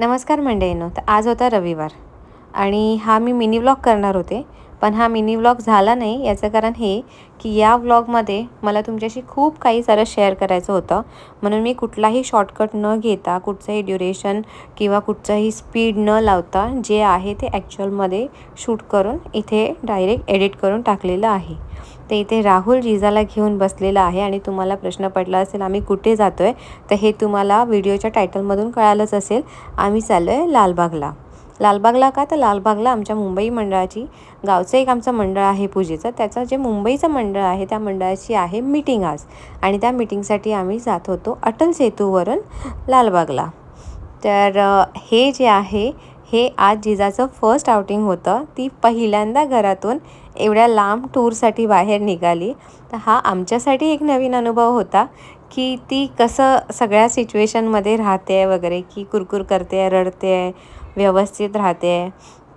नमस्कार मंडळीनो तर आज होता रविवार आणि हा मी मिनी व्लॉग करणार होते पण हा मिनी व्लॉग झाला नाही याचं कारण हे की या व्लॉगमध्ये मला तुमच्याशी खूप काही सारं शेअर करायचं होतं. म्हणून मी कुठलाही शॉर्टकट न घेता कुठचंही ड्युरेशन किंवा कुठचंही स्पीड न लावता जे आहे ते ॲक्च्युअलमध्ये शूट करून इथे डायरेक्ट एडिट करून टाकलेलं आहे. तर इथे राहुल जिजाला घेऊन बसलेला आहे आणि तुम्हाला प्रश्न पडला असेल आम्ही कुठे जातो आहे तर हे तुम्हाला व्हिडिओच्या टायटलमधून कळालंच असेल आम्ही चाललो आहे लालबागला. लालबागला का? तर लालबागला आमच्या मुंबई मंडळाची गावचं एक आमचं मंडळ आहे पूजेचं. त्याचं जे मुंबईचं मंडळ आहे त्या मंडळाची आहे मीटिंग आज. आणि त्या मीटिंगसाठी आम्ही जात होतो अटल सेतूवरून लालबागला. तर हे जे आहे हे आज जिजाचं फर्स्ट आउटिंग होतं. ती पहिल्यांदा घरातून एवढ्या लांब टूरसाठी बाहेर निघाली. तर हा आमच्यासाठी एक नवीन अनुभव होता की ती कसं सगळ्या सिच्युएशनमध्ये राहते आहे वगैरे की कुरकुर करते आहे रडते आहे व्यवस्थित राहते. आहे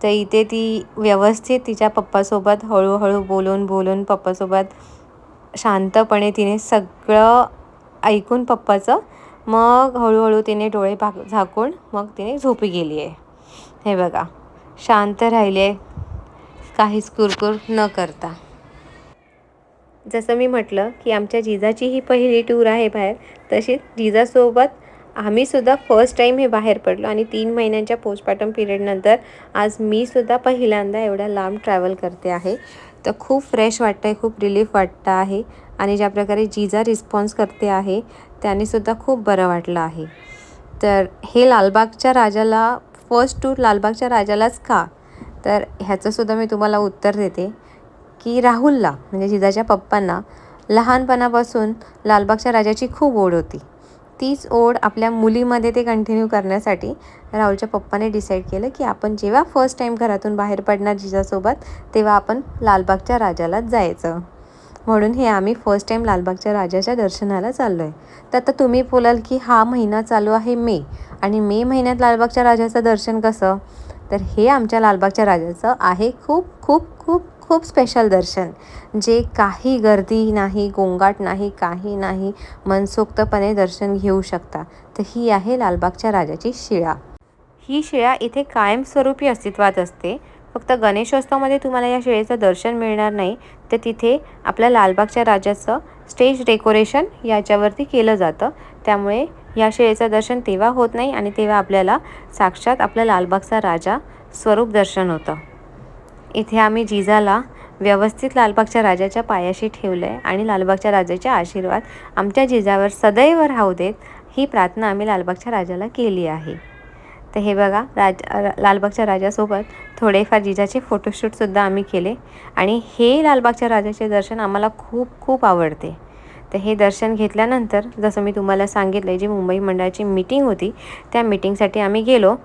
तर इथे ती व्यवस्थित तिच्या पप्पासोबत हळूहळू बोलून बोलून पप्पासोबत शांतपणे तिने सगळं ऐकून पप्पाचं मग हळूहळू तिने डोळे भाग झाकून मग तिने झोपी गेली आहे हे बघा शांत राहिले. काहीच कुरकुर न करता. जसं मी म्हटलं की आमच्या जिजाची ही पहिली टूर आहे बाहेर तशीच जिजासोबत आम्हीसुद्धा फर्स्ट टाईम हे बाहेर पडलो आणि तीन महिन्यांच्या पोस्टपार्टम पिरियडनंतर आज मी सुद्धा पहिल्यांदा एवढ्या लांब ट्रॅव्हल करते आहे. तर खूप फ्रेश वाटतं आहे खूप रिलीफ वाटतं आहे आणि ज्या प्रकारे जिजा रिस्पॉन्स करते आहे त्यानेसुद्धा खूप बरं वाटलं आहे. तर हे लालबागच्या राजाला फर्स्ट टूर लालबागच्या राजालाच का? तर ह्याचंसुद्धा मी तुम्हाला उत्तर देते की राहुलला म्हणजे जिजाच्या पप्पांना लहानपणापासून लालबागच्या राजाची खूप ओढ होती. तीच ओढ आपल्या मुलीमध्ये ते कंटिन्यू करण्यासाठी राहुलच्या पप्पाने डिसाईड केलं की आपण जेव्हा फर्स्ट टाईम घरातून बाहेर पडणार जिजासोबत तेव्हा आपण लालबागच्या राजालाच जायचं. म्हणून हे आम्ही फर्स्ट टाईम लालबागच्या राजाच्या दर्शनाला चाललो आहे तर आता तुम्ही बोलाल की हा महिना चालू आहे मे. आणि मे महिन्यात लालबागच्या राजाचं दर्शन कसं? तर हे आमच्या लालबागच्या राजाचं आहे खूप खूप खूप खूप स्पेशल दर्शन. जे काही गर्दी नाही गोंगाट नाही काही नाही मनसोक्तपणे दर्शन घेऊ शकता. तर ही आहे लालबागच्या राजाची शिळा. ही शिळा इथे कायमस्वरूपी अस्तित्वात असते. फक्त गणेशोत्सवामध्ये तुम्हाला या शिळेचं दर्शन मिळणार नाही तर तिथे आपल्या लालबागच्या राजाचं स्टेज डेकोरेशन याच्यावरती केलं जातं. त्यामुळे या शिळेचं दर्शन तेव्हा होत नाही आणि तेव्हा आपल्याला साक्षात आपला लालबागचा राजा स्वरूप दर्शन होतं. इथे आम्ही जिजाला व्यवस्थित लालबागच्या राजाच्या पायाशी ठेवलं आहे आणि लालबागच्या राजाचे आशीर्वाद आमच्या जिजावर सदैव राहू देत ही प्रार्थना आम्ही लालबागच्या राजाला केली आहे. तर हे बघा राज लालबागच्या राजासोबत थोडेफार जिजाचे फोटोशूटसुद्धा आम्ही केले. आणि हे लालबागच्या राजाचे दर्शन आम्हाला खूप खूप आवडते. तर हे दर्शन घेतल्यानंतर जसं मी तुम्हाला सांगितलं जी मुंबई मंडळाची मीटिंग होती त्या मीटिंगसाठी आम्ही गेलो.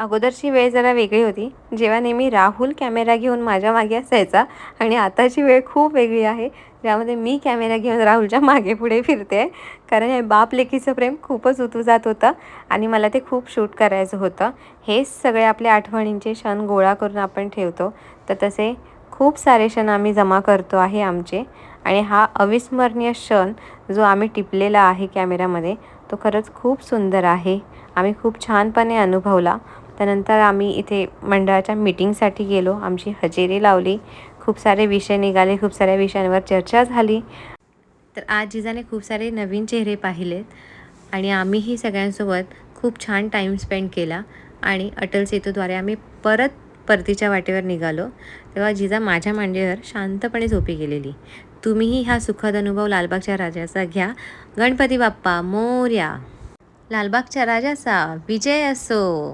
अगोदरची वेळ जरा वेगळी होती. जेव्हा नेहमी राहुल कॅमेरा घेऊन माझ्या मागे असायचा आणि आताची वेळ खूप वेगळी आहे ज्यामध्ये मी कॅमेरा घेऊन राहुलच्या मागे पुढे फिरते कारण हे बाप लेखीचं प्रेम खूपच उतू जात होतं आणि मला ते खूप शूट करायचं होतं. हेच सगळे आपल्या आठवणींचे क्षण गोळा करून आपण ठेवतो. तर तसे खूप सारे क्षण आम्ही जमा करतो आहे आमचे. आणि हा अविस्मरणीय क्षण जो आम्ही टिपलेला आहे कॅमेऱ्यामध्ये तो खरंच खूप सुंदर आहे. आम्ही खूप छानपणे अनुभवला. त्यानंतर आम्ही इथे मंडळाच्या मीटिंगसाठी गेलो. आमची हजेरी लावली. खूप सारे विषय निघाले. खूप साऱ्या विषयांवर चर्चा झाली. तर आज जिजाने खूप सारे नवीन चेहरे पाहिलेत आणि आम्हीही सगळ्यांसोबत खूप छान टाईम स्पेंड केला आणि अटल सेतूद्वारे आम्ही परत परतीच्या वाटेवर निघालो. तेव्हा जिजा माझ्या मांडीवर शांतपणे झोपी गेलेली. तुम्हीही हा सुखद अनुभव लालबागच्या राजाचा घ्या. गणपती बाप्पा मोर्या. लालबागच्या राजाचा विजय असो.